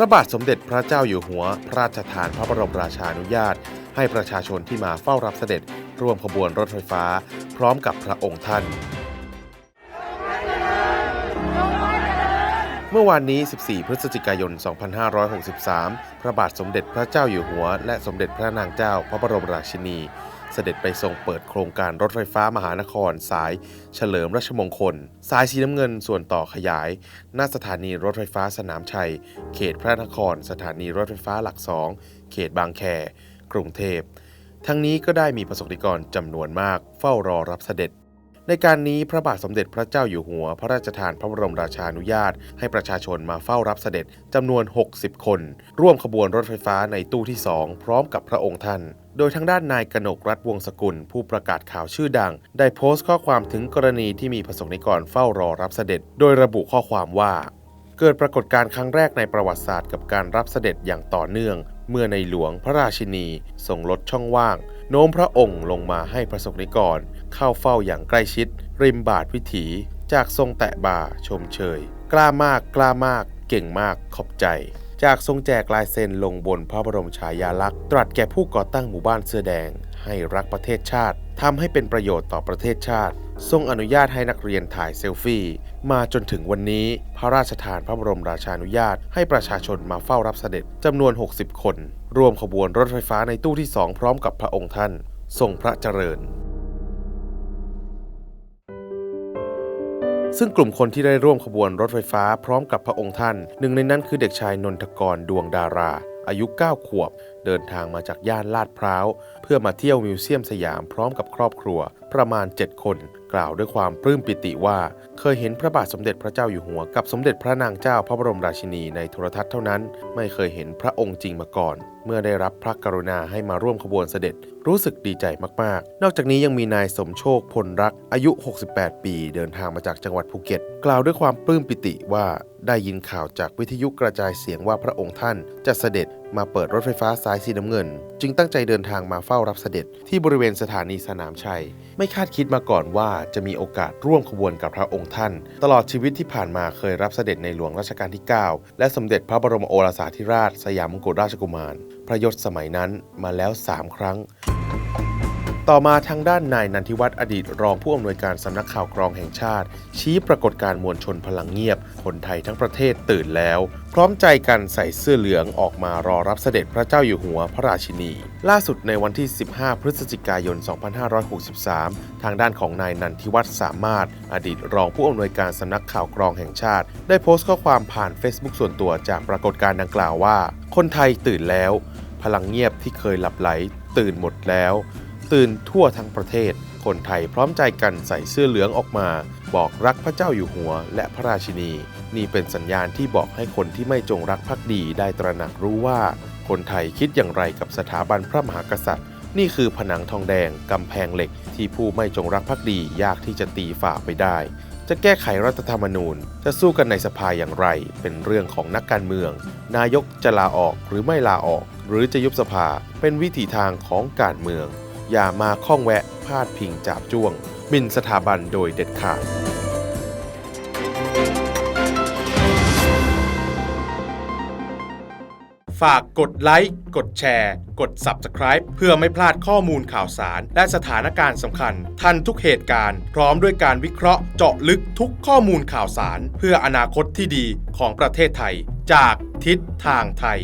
ระบาทสมเด็จพระเจ้าอยู่หัว พระราชทานพระบรมราชานุญาต ให้ประชาชนที่มาเฝ้ารับเสด็จ ร่วมขบวนรถไฟฟ้า พร้อมกับพระองค์ท่าน เมื่อวานนี้ 14 พฤศจิกายน 2563 พระบาทสมเด็จพระเจ้าอยู่หัว และสมเด็จพระนางเจ้าพระบรมราชินี เสด็จไปทรงเปิดโครงการรถไฟฟ้ามหานคร สายเฉลิมราชมงคล สายสีน้ำเงินส่วนต่อขยาย หน้าสถานีรถไฟฟ้าสนามชัย เขตพระนคร สถานีรถไฟฟ้าหลักสอง เขตบางแค กรุงเทพ ทั้งนี้ก็ได้มีประสบนิกรจำนวนมากเฝ้ารอรับเสด็จ ในการนี้พระบาทสมเด็จพระเจ้าอยู่หัว พระราชทานพระบรมราชานุญาต ให้ประชาชนมาเฝ้ารับเสด็จจำนวน 60 คน ร่วมขบวนรถไฟฟ้าในตู้ที่ 2 พร้อมกับพระองค์ท่าน โดยทางด้านนายกนกรัฐวงศกุล ผู้ประกาศข่าวชื่อดัง ได้โพสต์ข้อความถึงกรณีที่มีประสงค์ในิกรเฝ้ารอรับเสด็จ โดยระบุข้อความว่า เกิดปรากฏการณ์ครั้งแรกในประวัติศาสตร์กับการรับเสด็จอย่างต่อเนื่อง เมื่อในหลวงพระราชินีทรงลดช่องว่าง โน้มพระองค์ลงมาให้ประสบนิกร เข้าเฝ้าอย่างใกล้ชิด ริมบาทวิถี จากทรงแตะบ่าชมเชย กล้ามากกล้ามาก เก่งมากขอบใจ จากทรงแจกลายเซ็นลงบนพระบรมฉายาลักษณ์ตรัสแก่ผู้ก่อตั้งหมู่บ้านเสื้อแดง ให้รักประเทศชาติทำให้เป็นประโยชน์ต่อประเทศชาติ ทรงอนุญาตให้นักเรียนถ่ายเซลฟี่ มาจนถึงวันนี้พระราชทานพระบรมราชานุญาต ให้ประชาชนมาเฝ้ารับเสด็จจำนวน 60 คน รวมขบวนรถไฟฟ้าในตู้ที่2พร้อมกับพระองค์ท่าน ทรงพระเจริญ ซึ่งกลุ่มคนที่ได้ร่วมขบวนรถไฟฟ้าพร้อมกับพระองค์ท่าน หนึ่งในนั้นคือเด็กชายนนทกรดวงดารา อายุ 9 ขวบเดินทางมาจากย่านลาดพร้าวเพื่อมาเที่ยวมิวเซียมสยามพร้อมกับครอบครัว ประมาณ 7 คน กล่าวด้วยความปลื้มปิติว่า เคยเห็นพระบาทสมเด็จพระเจ้าอยู่หัวกับสมเด็จพระนางเจ้าพระบรมราชินีในโทรทัศน์เท่านั้น ไม่เคยเห็นพระองค์จริงมาก่อน เมื่อได้รับพระกรุณาให้มาร่วมขบวนเสด็จ รู้สึกดีใจมากๆ นอกจากนี้ยังมีนายสมโชคพลรักอายุ 68 ปี เดินทางมาจากจังหวัดภูเก็ต กล่าวด้วยความปลื้มปิติว่าได้ยินข่าวจากวิทยุกระจายเสียงว่าพระองค์ท่านจะเสด็จมาเปิดรถไฟฟ้าสายสีน้ำเงิน จึงตั้งใจเดินทางมาเฝ้ารับเสด็จที่บริเวณสถานีสนามชัย ไม่คาดคิดมาก่อนว่าจะมีโอกาสร่วมขบวนกับพระองค์ท่าน ตลอดชีวิตที่ผ่านมาเคยรับเสด็จในหลวงรัชกาลที่ 9 และสมเด็จพระบรมโอรสาธิราช สยามมงกุฎราชกุมาร พระยศสมัยนั้นมาแล้ว 3 ครั้ง ต่อมาทางด้านนายนันทิวัฒน์อดีตรองผู้อำนวยการสำนักข่าวกรองแห่งชาติ ชี้ปรากฏการ์มวลชนพลังเงียบ คนไทยทั้งประเทศตื่นแล้ว พร้อมใจกันใส่เสื้อเหลืองออกมารอรับเสด็จพระเจ้าอยู่หัวพระราชินี ล่าสุดในวันที่ 15 พฤศจิกายน 2563 ทางด้านของนายนันทิวัฒน์สามารถ อดีตรองผู้อำนวยการสำนักข่าวกรองแห่งชาติ ได้โพสต์ข้อความผ่าน Facebook ส่วนตัวจากปรากฏการ์ดังกล่าวว่า คนไทยตื่นแล้ว พลังเงียบที่เคยหลับไหล ตื่นหมดแล้ว ตื่นทั่วทั้งประเทศ คนไทยพร้อมใจกันใส่เสื้อเหลืองออกมา บอกรักพระเจ้าอยู่หัวและพระราชินี นี่เป็นสัญญาณที่บอกให้คนที่ไม่จงรักภักดีได้ตระหนักรู้ว่า คนไทยคิดอย่างไรกับสถาบันพระมหากษัตริย์ นี่คือผนังทองแดงกำแพงเหล็ก ที่ผู้ไม่จงรักภักดียากที่จะตีฝ่าไปได้จะแก้ไขรัฐธรรมนูญ จะสู้กันในสภาอย่างไร เป็นเรื่องของนักการเมือง นายกจะลาออกหรือไม่ลาออก หรือจะยุบสภาเป็นวิถีทางของการเมือง อย่ามาข้องแวะพาดพิงจาบจ้วงมินสถาบันโดยเด็ดขาด ฝากกดไลค์ กดแชร์ กด Subscribe เพื่อไม่พลาดข้อมูลข่าวสาร และสถานการณ์สำคัญ ทันทุกเหตุการณ์ พร้อมด้วยการวิเคราะห์เจาะลึกทุกข้อมูลข่าวสาร เพื่ออนาคตที่ดีของประเทศไทย จากทิศทางไทย